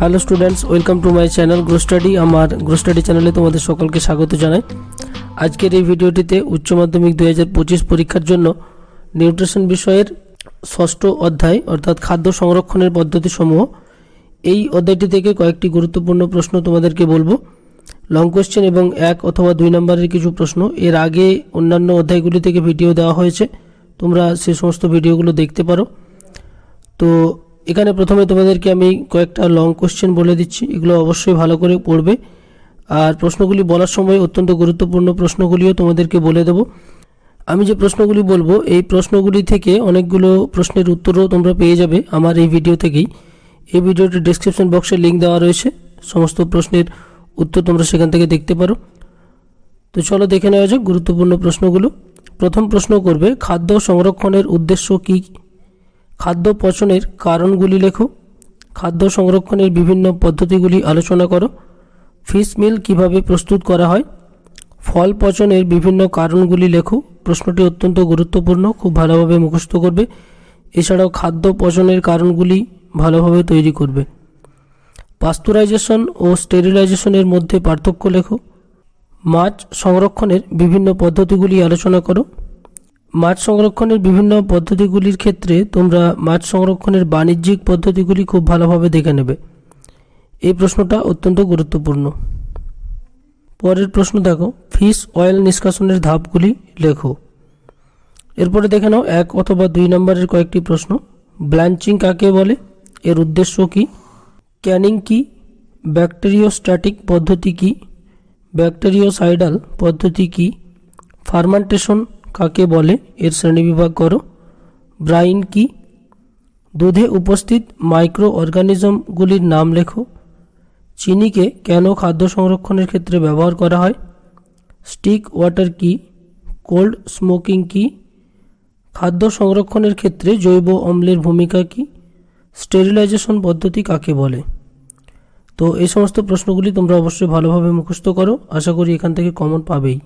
Hello students welcome to my channel grow study আমার grow study চ্যানেলে তোমাদের সকলকে স্বাগত জানাই। আজকের এই ভিডিওটিতে উচ্চ মাধ্যমিক দুই হাজার পঁচিশ পরীক্ষার জন্য নিউট্রিশন বিষয়ের ষষ্ঠ অধ্যায়, অর্থাৎ খাদ্য সংরক্ষণের পদ্ধতিসমূহ, এই অধ্যায়টি থেকে কয়েকটি গুরুত্বপূর্ণ প্রশ্ন তোমাদেরকে বলব। লং কোয়েশ্চেন এবং এক অথবা দুই নম্বরের কিছু প্রশ্ন। এর আগে অন্যান্য অধ্যায়গুলি থেকে ভিডিও দেওয়া হয়েছে। তোমরা সে সমস্ত ভিডিওগুলো দেখতে পারো। তো এখানে প্রথমে তোমাদেরকে আমি কয়েকটা লং কোশ্চেন বলে দিচ্ছি, এগুলো অবশ্যই ভালো করে পড়বে। আর প্রশ্নগুলি বলার সময় অত্যন্ত গুরুত্বপূর্ণ প্রশ্নগুলিও তোমাদেরকে বলে দেবো। আমি যে প্রশ্নগুলি বলব, এই প্রশ্নগুলি থেকে অনেকগুলো প্রশ্নের উত্তরও তোমরা পেয়ে যাবে আমার এই ভিডিও থেকেই। এই ভিডিওটির ডেসক্রিপশন বক্সে লিঙ্ক দেওয়া রয়েছে, সমস্ত প্রশ্নের উত্তর তোমরা সেখান থেকে দেখতে পারো। তো চলো দেখে নেওয়া যাক গুরুত্বপূর্ণ প্রশ্নগুলো। প্রথম প্রশ্ন করবে, খাদ্য সংরক্ষণের উদ্দেশ্য কী? খাদ্য পচনের কারণগুলি লেখো। খাদ্য সংরক্ষণের বিভিন্ন পদ্ধতিগুলি আলোচনা করো। ফিশ মিল কীভাবে প্রস্তুত করা হয়? ফল পচনের বিভিন্ন কারণগুলি লেখো। প্রশ্নটি অত্যন্ত গুরুত্বপূর্ণ, খুব ভালোভাবে মুখস্থ করবে। এছাড়াও খাদ্য পচনের কারণগুলি ভালোভাবে তৈরি করবে। পাস্তুরাইজেশন ও স্টেরিলাইজেশনের মধ্যে পার্থক্য লেখো। মাছ সংরক্ষণের বিভিন্ন পদ্ধতিগুলি আলোচনা করো। মাছ সংরক্ষণের বিভিন্ন পদ্ধতিগুলির ক্ষেত্রে তোমরা মাছ সংরক্ষণের বাণিজ্যিক পদ্ধতিগুলি খুব ভালোভাবে দেখে নেবে। এই প্রশ্নটা অত্যন্ত গুরুত্বপূর্ণ। পরের প্রশ্ন দেখো, ফিশ অয়েল নিষ্কাশনের ধাপগুলি লেখো। এরপরে দেখে নাও, এক অথবা দুই নম্বরের কয়েকটি প্রশ্ন। ব্লাঞ্চিং কাকে বলে? এর উদ্দেশ্য কী? ক্যানিং কি? ব্যাকটেরিওস্ট্যাটিক পদ্ধতি কি? ব্যাকটেরিওসাইডাল পদ্ধতি কি? ফার্মান্টেশন কাকে বলে? এর শ্রেণীবিভাগ করো। ব্রাইন কি? দুধে উপস্থিত মাইক্রো অর্গানিজমগুলির নাম লেখো। চিনিকে কেন খাদ্য সংরক্ষণের ক্ষেত্রে ব্যবহার করা হয়? স্টিক ওয়াটার কি? কোল্ড স্মোকিং কি? খাদ্য সংরক্ষণের ক্ষেত্রে জৈব অম্লের ভূমিকা কি? স্টেরিলাইজেশন পদ্ধতি কাকে বলে? তো এই সমস্ত প্রশ্নগুলি তোমরা অবশ্যই ভালোভাবে মুখস্থ করো। আশা করি এখান থেকে কমন পাবেই।